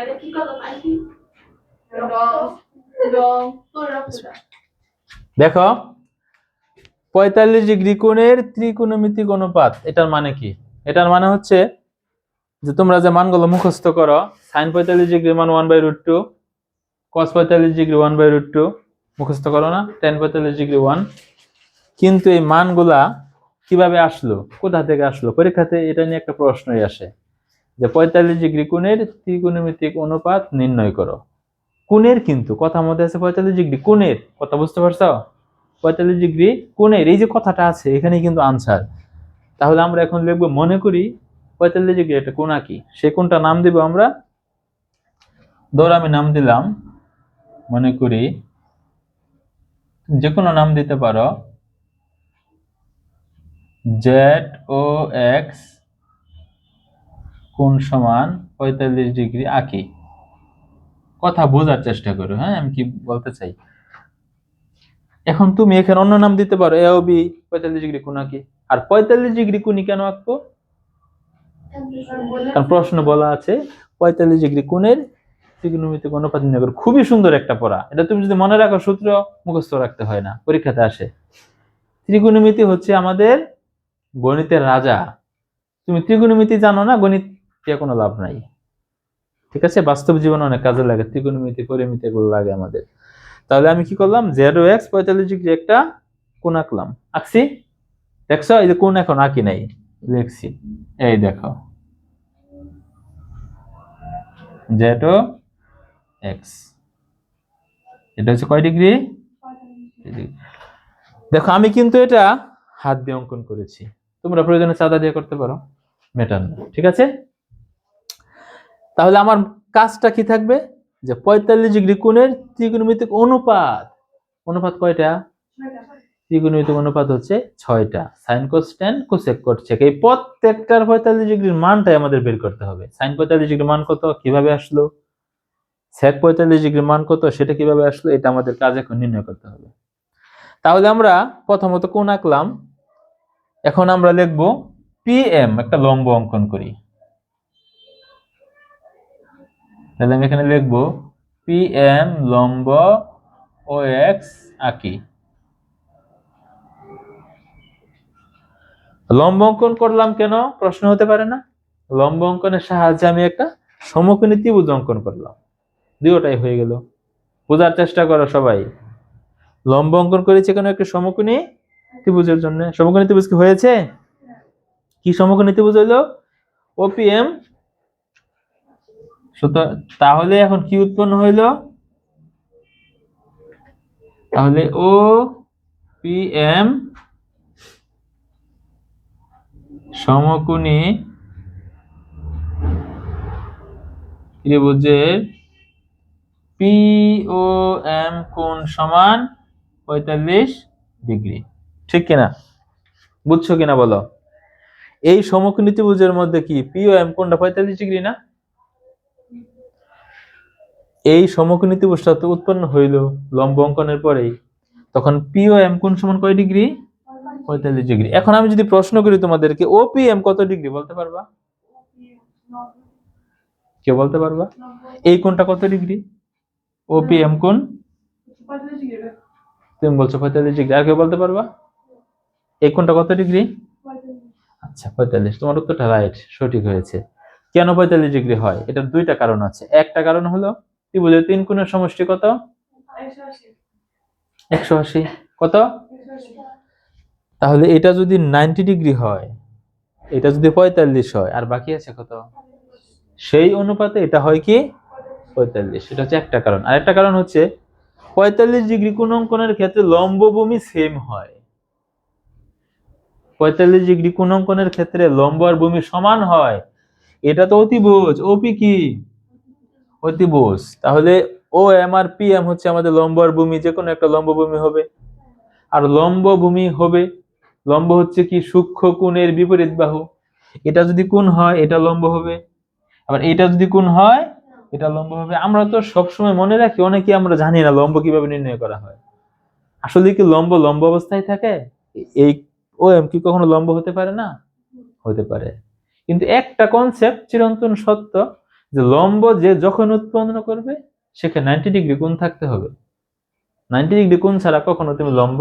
তাহলে কি করলাম আইসি রং রং তোর দেখো পঁয়তাল্লিশ ডিগ্রি কোণের ত্রিকোণমিতিক অনুপাত এটার মানে কি? এটার মানে হচ্ছে যে তোমরা যে মানগুলো মুখস্থ করো সাইন পঁয়তাল্লিশ ডিগ্রি মান one by root two cos পঁয়তাল্লিশ degree one by root two মুখস্থ করো না টেন পঁয়তাল্লিশ ডিগ্রি ওয়ান কিন্তু এই মানগুলা কীভাবে আসলো? কোথা থেকে আসলো? পরীক্ষাতে এটা নিয়ে একটা প্রশ্নই আসে। যে পঁয়তাল্লিশ ডিগ্রি কোণের ত্রিকোণমিতিক অনুপাত নির্ণয় করো। কোণের কিন্তু, কথা মধ্যে আছে পঁয়তাল্লিশ ডিগ্রি কোণের, কথা বুঝতে পারছ? পঁয়তাল্লিশ ডিগ্রি কোণের, এই যে কথাটা আছে এখানে কিন্তু আনসার তাহলে আমরা এখন লিখব, মনে করি পঁয়তাল্লিশ ডিগ্রি একটা কোণা কি সে কোনটা নাম দিব আমরা? ধর আমি নাম দিলাম, মনে করি যে কোনো নাম দিতে পারো। জেড ও এক্স কোণ সমান পঁয়তাল্লিশ ডিগ্রি আঁকি। কথা বোঝার চেষ্টা করো হ্যাঁ? আমি কি বলতে চাই? এখন তুমি এখানে অন্য নাম দিতে পারো এ বি পঁয়তাল্লিশ ডিগ্রি কোণ আঁকি। আর পঁয়তাল্লিশ ডিগ্রি কোণই কেন আঁকবো? কারণ প্রশ্ন বলা আছে, পঁয়তাল্লিশ ডিগ্রি কোণের ত্রিকোণমিতিক অনুপাত নির্ণয় খুবই সুন্দর একটা পড়া। এটা তুমি যদি মনে রাখো, সূত্র মুখস্থ রাখতে হয় না, পরীক্ষাতে আসে। ত্রিকোণমিতি হচ্ছে আমাদের গণিতের রাজা। তুমি ত্রিকোণমিতি জানো না? গণিত দিয়ে কোনো লাভ নাই। ঠিক আছে? বাস্তব জীবনে অনেক কাজে লাগে, ত্রিকোণমিতি, পরিমিতি এগুলো লাগে আমাদের। তাহলে আমি কি করলাম? জেরো এক্স পঁয়তাল্লিশ ডিগ্রি একটা কোন আঁকলাম। আঁকছি? দেখছ? এই যে কোন এখন আঁকি নাই, লিখছি। এই দেখো। জেটো এক্স এটা হচ্ছে কয় ডিগ্রি দেখো, আমি কিন্তু এটা হাত দিয়ে অঙ্কন করেছি। তোমরা প্রয়োজনে চাঁদা দিয়ে করতে পারো, মেটার না। ঠিক আছে? তাহলে আমার কাজটা কি থাকবে? যে পঁয়তাল্লিশ ডিগ্রি কোণের ত্রিকোণমিতিক অনুপাত অনুপাত কয়টা? ত্রিকোণমিতিক অনুপাত হচ্ছে ছয়টা। সাইন কোস টেন কোসেক করছে এই প্রত্যেকটার পঁয়তাল্লিশ ডিগ্রির মানটাই আমাদের বের করতে হবে। সাইন পঁয়তাল্লিশ ডিগ্রির মান কত? কীভাবে আসলো? সেক পঁয়তাল্লিশ ডিগ্রির মান কত? সেটা কীভাবে আসলো? এটা আমাদের কাজ এখন নির্ণয় করতে হবে। তাহলে আমরা প্রথমত কোন আঁকলাম। এখন আমরা লিখব পিএম একটা লম্ব অঙ্কন করি। তাহলে আমি এখানে লিখব পিএম লম্ব ও এক্স আঁকি। লম্ব অঙ্কন করলাম কেন? প্রশ্ন হতে পারে না। লম্ব অঙ্কনের সাহায্যে আমি একটা সমকোণী ত্রিভুজ অঙ্কন করলাম। দুটোটাই হয়ে গেল। বোঝার চেষ্টা করো সবাই। লম্ব অঙ্কন করেছে কেন একটা সমকোণী ত্রিভুজের জন্য? সমকোণী ত্রিভুজ কি হয়েছে? কি সমকোণী ত্রিভুজ হইল ওপিএম তাহলে এখন কি উৎপন্ন হইল? তাহলে ও পি এম সমকোণী ত্রিভুজের পি ও এম কোণ সমান পঁয়তাল্লিশ ডিগ্রি। ঠিক কিনা? বুঝছ কিনা বলো? এই সমকোণী ত্রিভুজের মধ্যে কি পি ও এম কোণটা পঁয়তাল্লিশ ডিগ্রি না? এই সমকোণী ত্রিভুজটা তো উৎপন্ন হইল লম্ব অঙ্কনের পরেই। তখন পি ও এম কোণ সমান কয় ডিগ্রি? পঁয়তাল্লিশ ডিগ্রি। এখন আমি যদি প্রশ্ন করি তোমাদেরকে ও পি এম কত ডিগ্রি বলতে পারবা? কে বলতে পারবা? এই কোণটা কত ডিগ্রি? ও পি এম কোণ? তুমি বলছো পঁয়তাল্লিশ ডিগ্রি। আর কেউ বলতে পারবা? এই কোণটা কত ডিগ্রি? আচ্ছা পঁয়তাল্লিশ। তোমার উত্তরটা রাইট সঠিক হয়েছে। কেন পঁয়তাল্লিশ ডিগ্রি হয়? এটার দুইটা কারণ আছে। একটা কারণ হলো ত্রিভুজের তিন কোণের সমষ্টি কত? একশো আশি। কত? তাহলে এটা যদি নাইনটি ডিগ্রি হয়, এটা যদি পঁয়তাল্লিশ হয়, আর বাকি আছে কত? সেই অনুপাতে এটা হয় কি? পঁয়তাল্লিশ। এটা হচ্ছে একটা কারণ। আর একটা কারণ হচ্ছে, পঁয়তাল্লিশ ডিগ্রি কোন অঙ্কনের ক্ষেত্রে লম্ব ভূমি সেম হয়। পঁয়তাল্লিশ ডিগ্রি কোন অঙ্কনের ক্ষেত্রে লম্ব আর ভূমি সমান হয়। এটা তো অতিভুজ। ওপি কি? অতিভুজ তাহলে ও এম আর পি এম হচ্ছে আমাদের লম্ব আর ভূমি যে কোনো একটা লম্ব ভূমি হবে। আর লম্ব ভূমি হবে, লম্ব হচ্ছে কি সূক্ষ্ম কোণের বিপরীত বাহু। এটা যদি কোণ হয়, এটা লম্ব হবে। আবার এটা যদি কোণ হয়, এটা লম্ব হবে। আমরা তো সবসময় মনে রাখি অনেকে আমরা জানি না লম্ব কীভাবে নির্ণয় করা হয়। আসলে কি লম্ব লম্ব অবস্থায় থাকে? এই ও এম কি কখনো লম্ব হতে পারে না? হতে পারে। কিন্তু একটা কনসেপ্ট চিরন্তন সত্য যে লম্ব যে যখন উৎপন্ন করবে, সেখানে নাইনটি ডিগ্রি কোণ থাকতে হবে। নাইনটি ডিগ্রি কোণ ছাড়া কখনো তুমি লম্ব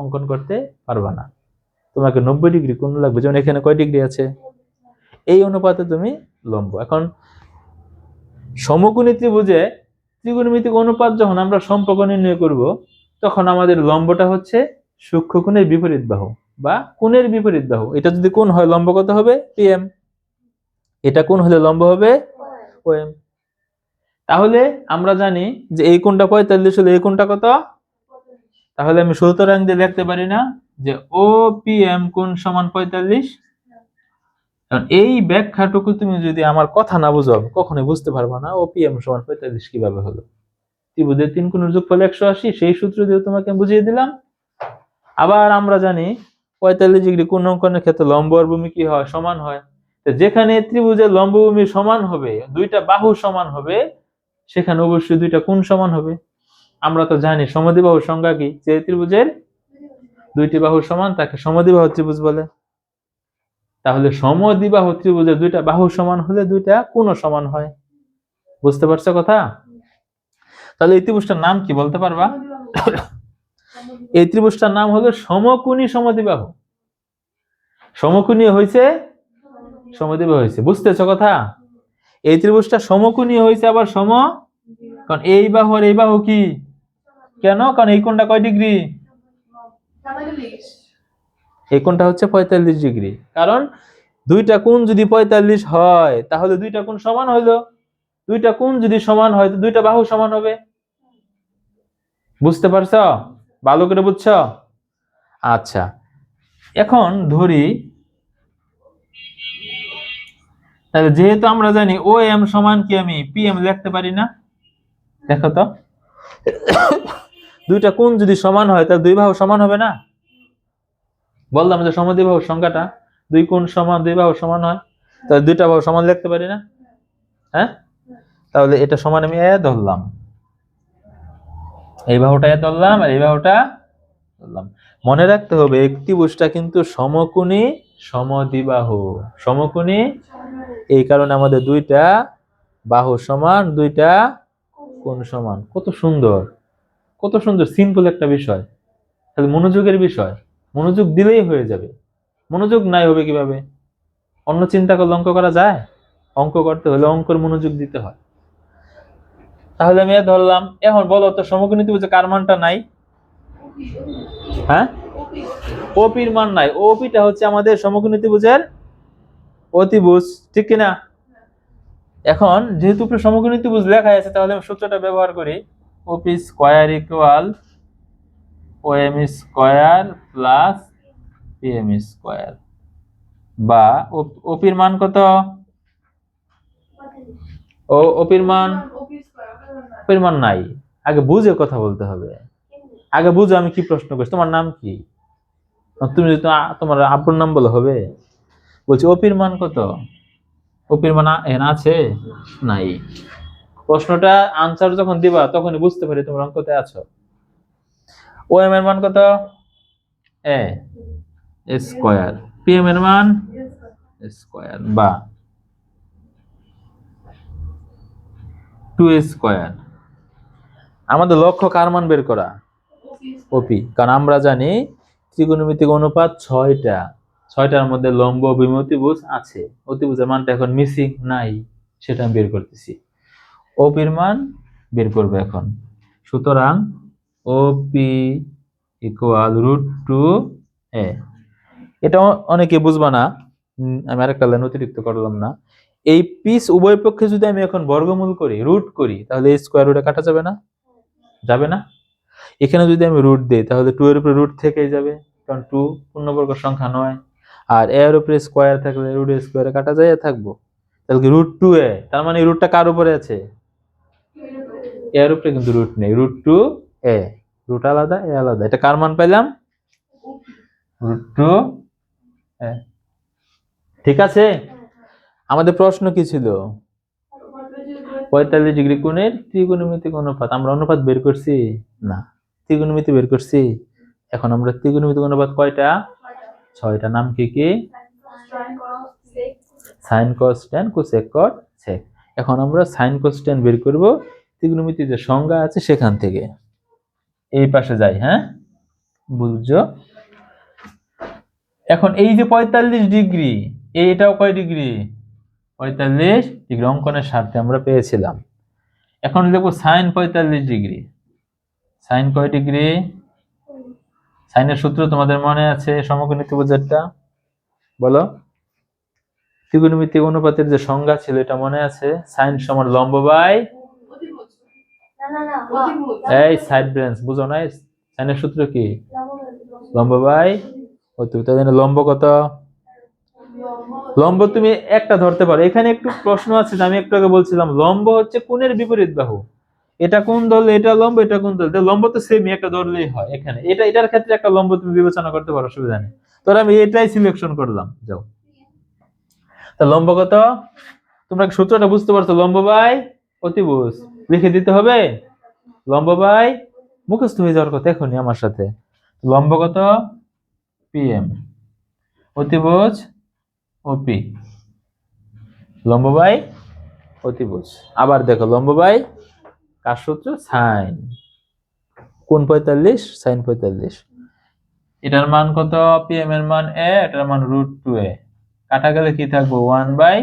অঙ্কন করতে পারবে না। তোমাকে নব্বই ডিগ্রি কোণ লাগবে, যেমন এখানে কয় ডিগ্রি আছে? এই অনুপাতে তুমি লম্ব। এখন, সমকোণী ত্রিভুজে ত্রিকোণমিতিক অনুপাত যখন আমরা সম্পর্ক নির্ণয় করব, তখন আমাদের লম্বটা হচ্ছে সূক্ষ্ম কোণের বিপরীত বাহু বা কোণের বিপরীত বাহু। এটা যদি কোণ হয়, লম্ব কত হবে? পিএম এটা কোণ হলে লম্ব হবে? ওএম তাহলে আমরা জানি যে এই কোণটা পঁয়তাল্লিশ হলে এই কোণটা কত? তাহলে আমি সুতরাং দিয়ে লিখতে পারি না যে ও কোণ সমান পঁয়তাল্লিশ? এই ব্যাখ্যাটুকু তুমি যদি আমার কথা না বুঝো কখনোই বুঝতে পারব না ও সমান পঁয়তাল্লিশ কীভাবে হলো। ত্রিভুজের তিন কোণের যোগফল একশো আশি, সেই সূত্র দিয়ে তোমাকে বুঝিয়ে দিলাম। আবার আমরা জানি পঁয়তাল্লিশ ডিগ্রি কোণ অঙ্কনের ক্ষেত্রে লম্ব আর ভূমি কি হয়? সমান হয়। যেখানে ত্রিভুজের লম্বভূমি সমান হবে, দুইটা বাহু সমান হবে, সেখানে অবশ্যই দুইটা কোণ সমান হবে। আমরা তো জানি সমদ্বিবাহুর সংজ্ঞা কি? যে ত্রিভুজের দুইটি বাহু সমান, তাকে সমদ্বিবাহু ত্রিভুজ বলে। তাহলে সমদ্বিবাহু ত্রিভুজের দুইটা বাহু সমান হলে দুইটা কোণও সমান হয়। বুঝতে পারছ কথা? তাহলে এই ত্রিভুজটার নাম কি বলতে পারবা? এই ত্রিভুজটার নাম হলো সমকোণী সমদ্বিবাহু। সমকোণী হয়েছে সমদ্বিবাহু হয়েছে। বুঝতেছো কথা? এই ত্রিভুজটা সমকোণী হয়েছে আবার সম? কারণ এই বাহু আর এই বাহু কি? কেন? কারণ এই কোণটা কয় ডিগ্রি? এই কোণটা হচ্ছে পঁয়তাল্লিশ ডিগ্রি। কারণ দুইটা কোণ যদি পঁয়তাল্লিশ হয়, তাহলে দুইটা কোণ সমান হইল। দুইটা কোণ যদি সমান হয়, তো দুইটা বাহু সমান হবে। বুঝতে পারছ? ভালো করে বুঝছ? আচ্ছা। এখন ধরি তাহলে যেহেতু আমরা জানি ও এম সমান কি আমি পি এম লিখতে পারি না, দেখো তো। দুইটা কোণ যদি সমান হয়, তাহলে দুই বাহু সমান হবে না? বললাম যে সমদ্বিবাহুর সংখ্যাটা, দুই কোণ সমান, দুই বাহু সমান হয়, তাহলে দুইটা বাহু সমান লিখতে পারি না? হ্যাঁ? তাহলে এটা সমান আমি এ ধরলাম। এই বাহুটা এ ধরলাম আর এই বাহুটা ধরলাম। মনে রাখতে হবে, একটি বুসটা কিন্তু সমকোণী সমদ্বিবাহু। সমকোণী? এই কারণে আমাদের দুইটা বাহু সমান, দুইটা কোন সমান। কত সুন্দর। কত সুন্দর সিম্পল একটা বিষয়। তাহলে মনোযোগের বিষয়। মনোযোগ দিলেই হয়ে যাবে। মনোযোগ নাই হবে কীভাবে? অন্য চিন্তা করলে অঙ্ক করা যায়? অঙ্ক করতে হলে অঙ্কর মনোযোগ দিতে হয়। তাহলে আমি ধরলাম, এখন বলো তো, সমকোণী ত্রিভুজে কার মানটা নাই? হ্যাঁ? ওপির মান নাই। ওপিটা হচ্ছে আমাদের সমকোণী ত্রিভুজের অতিভুজ, ঠিক কিনা? এখন যেহেতু সমকোণী ত্রিভুজ লেখা আছে, তাহলে আমি সূত্রটা ব্যবহার করি। OP square equal O M square plus P M square বা ওপির মান কত? ও ওপির মান? ওপির মান নাই। আগে বুঝে কথা বলতে হবে। আগে বুঝো আমি কি প্রশ্ন করছি। তোমার নাম কি? তুমি যদি তোমার- আব্বুর নাম বলে, হবে? বলছি ওপির মান কত? ওপির মান এখানে আছে? নাই। প্রশ্নটা আনসার যখন দিবা, তখনই বুঝতে পারি তোমরা অঙ্কতে আছো। ও এম এর মান কত? এ স্কোয়ার পি এম এর মান? স্কোয়ার বা। টু স্কোয়ার আমাদের লক্ষ্য কার মান বের করা? ওপি কারণ আমরা জানি ত্রিকোণমিতিক অনুপাত ছয়টা। ছয়টার মধ্যে লম্ব অভিমুখ অতিভুজ আছে। অতিভুজের মানটা এখন মিসিং নাই, সেটা আমি বের করতেছি। ওপির মান বের করবে এখন। সুতরাং OP equal root two a এটা অনেকে বুঝবা না আমি আরেকটা লাইন অতিরিক্ত করলাম না। এই পিস উভয় পক্ষে যদি আমি এখন বর্গমূল করি রুট করি, তাহলে স্কোয়ার রুটে কাটা যাবে না? যাবে না? এখানে যদি আমি রুট দিই, তাহলে টু এর উপরে রুট থেকেই যাবে। কারণ টু পূর্ণবর্গ সংখ্যা নয়। আর এর উপরে স্কোয়ার থাকলে রুট স্কোয়ারে কাটা যায় থাকব। তাহলে রুট টু এ? তার মানে রুটটা কার উপরে আছে? এর উপরে কিন্তু রুট নেই। রুট টু এ রুট আলাদা এ আলাদা। এটা কার মান পাইলাম? রুট টু এ ঠিক আছে? আমাদের প্রশ্ন কি ছিল? পঁয়তাল্লিশ ডিগ্রি কোণের ত্রিকোণমিতিক অনুপাত। আমরা অনুপাত বের করছি? না। ত্রিকোণমিতি বের করছি। এখন আমরা ত্রিকোণমিতিক অনুপাত কয়টা? ছয়টা। নাম কি কি? Sine cos tan cosec cot sec. এখন আমরা সাইন কোস্টেন বের করব ত্রিকোণমিতির যে সংজ্ঞা আছে সেখান থেকে। এই পাশে যাই হ্যাঁ? বুঝছ? এখন এই যে পঁয়তাল্লিশ ডিগ্রি, এইটাও কয় ডিগ্রি? পঁয়তাল্লিশ ডিগ্রি অঙ্কনের স্বার্থে আমরা পেয়েছিলাম। এখন দেখব সাইন পঁয়তাল্লিশ ডিগ্রি। সাইন কয় ডিগ্রি? সাইনের সূত্র তোমাদের মনে আছে সমকোণী ত্রিভুজেরটা? বলো। ত্রিকোণমিতি অনুপাতের যে সংজ্ঞা ছিল, এটা মনে আছে? সাইন সমান লম্ব বাই? এই সাইড ব্রেঞ্চ, বুঝো নাই? সাইনের সূত্র কি? লম্ব বাই? অতিভুজ জন্য লম্ব কত? লম্ব তুমি একটা ধরতে পারো। এখানে একটু প্রশ্ন আছে, আমি একটু আগে বলছিলাম, লম্ব হচ্ছে কোণের বিপরীত বাহু। এটা কোন দল, এটা লম্ব, এটা কোন দল? তো লম্ব তো সেমই একটা ধরলেই হয় এখানে। এটা, এটার ক্ষেত্রে একটা লম্ব তুমি বিবেচনা করতে পারো, অসুবিধা নেই। তোর আমি এটাই সিলেকশন করলাম, যাও। তা লম্ব কত? তোমরা সূত্রটা বুঝতে পারছ? লম্ব বাই অতিভুজ। লিখে দিতে হবে, লম্ব বাই মুখস্থ হয়ে যাওয়ার কথা এখনই আমার সাথে। লম্ব কত? পিএম অতিভুজ ওপি লম্ব বাই অতিভুজ। আবার দেখো, লম্ব বাই কার সূত্র? সাইন। কোন পঁয়তাল্লিশ? সাইন পঁয়তাল্লিশ। এটার মান কত? পিএম এর মান এ এটার মান রুট টু এ কাটা গেলে কি থাকব? ওয়ান বাই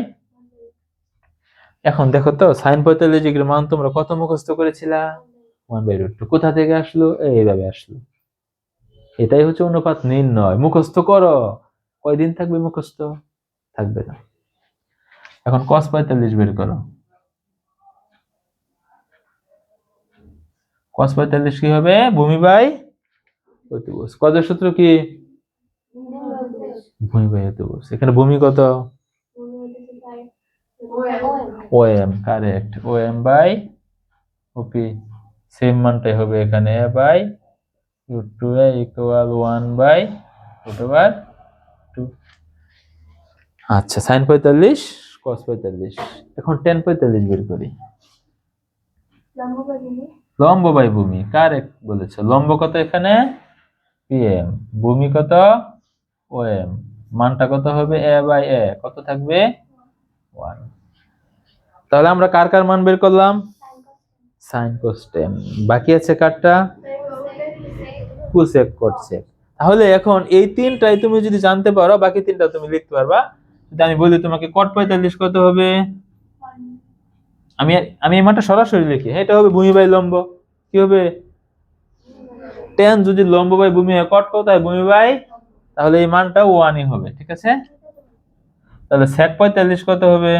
এখন দেখো তো, সাইন পঁয়তাল্লিশ ডিগ্রির মান তোমরা কত মুখস্থ করেছিলা? ওয়ান বাই রুট টু কোথা থেকে আসলো? এইভাবে আসলো। এটাই হচ্ছে অনুপাত নির্ণয়। মুখস্থ করো। কয়দিন থাকবে মুখস্থ? থাকবে না। এখন কস পঁয়তাল্লিশ বের করো। কস পঁয়তাল্লিশ কি হবে? ভূমি বাই অতিবুজ কজের সূত্র কি? ভূমি বাই অতিবুজ এখানে ভূমি কত? O M correct O M by OP same মানটাই হবে এখানে a by root two a equal one by root over two আচ্ছা সাইন পঁয়তাল্লিশ কস পঁয়তাল্লিশ। এখন টেন পঁয়তাল্লিশ বের করি। লম্ব বাই ভূমি। কারেক্ট বলেছ? লম্ব কত এখানে? পিএম ভূমি কত? ও এম মানটা কত হবে? এ বাই এ কত থাকবে? ওয়ান তাহলে আমরা কার কার মান বের করলাম? সাইন কোস টেন বাকি আছে কারটা? কুসেক কোটসেক তাহলে এখন এই তিনটাই তুমি যদি জানতে পারো, বাকি তিনটা তুমি লিখতে পারবা। যদি আমি বলি তোমাকে কট পঁয়তাল্লিশ কত হবে? আমি আমি এই মানটা সরাসরি লিখি। হ্যাঁ, এটা হবে ভূমি বাই লম্ব। কি হবে? টেন যদি লম্ব বাই ভূমি হয় কট কত হয়? ভূমি বাই? তাহলে এই মানটা ওয়ানই হবে ঠিক আছে? তাহলে স্যাক পঁয়তাল্লিশ কত হবে?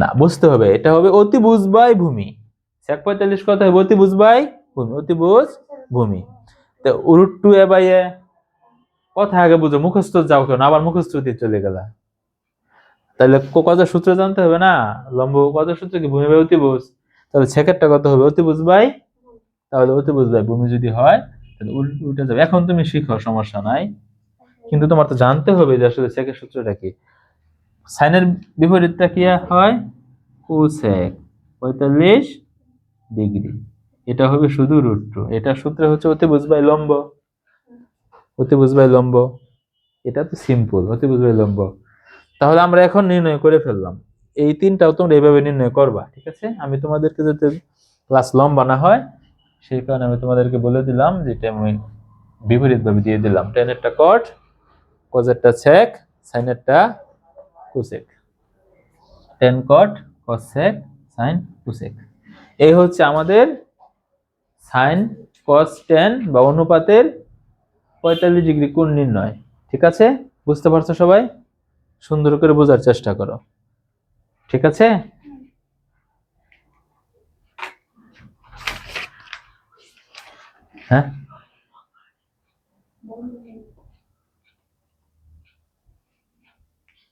না বুঝতে হবে। এটা হবে অতিভুজ বাই ভূমি। স্যাক পঁয়তাল্লিশ কত হবে? অতিভুজ বাই ভূমি অতিভুজ ভূমি। তো root two a by a কথা আগে বুঝো মুখস্থ যাও কেন? আবার মুখস্থ চলে গেলা। তাহলে ক- কত সূত্র জানতে হবে না? লম্ব কত সূত্র কি? ভূমি বাই অতিভুজ। তাহলে সেকেন্ডটা কত হবে? অতিভুজ বাই? তাহলে অতিভুজ বাই ভূমি যদি হয়, তাহলে উল- উল্টে যাবে। এখন তুমি শিখো, সমস্যা নাই। কিন্তু তোমার তো জানতে হবে যে আসলে সেকের সূত্রটা কি। সাইনের বিপরীতটা কি হয়? কোসেক। পঁয়তাল্লিশ ডিগ্রি। এটা হবে শুধু রুট টু এটা সূত্র হচ্ছে অতিভুজ বাই লম্ব। অতিভুজ বাই লম্ব। এটা তো সিম্পল, অতিভুজ বাই লম্ব। তাহলে আমরা এখন নির্ণয় করে ফেললাম। এই তিনটাও তোমরা এইভাবে নির্ণয় করবা, ঠিক আছে? আমি তোমাদেরকে যাতে ক্লাস লম্বা না হয়, সেই কারণে আমি তোমাদেরকে বলে দিলাম যেটা আমি বিপরীতভাবে দিয়ে দিলাম। টেনেরটা কট কজেরটা sec সাইনেরটা cosec tan cot cosec sine cosec এই হচ্ছে আমাদের সাইন কস টেন বা অনুপাতের পঁয়তাল্লিশ ডিগ্রি কোণ নির্ণয়, ঠিক আছে? বুঝতে পারছ সবাই? সুন্দর করে বোঝার চেষ্টা করো। ঠিক আছে? হ্যাঁ?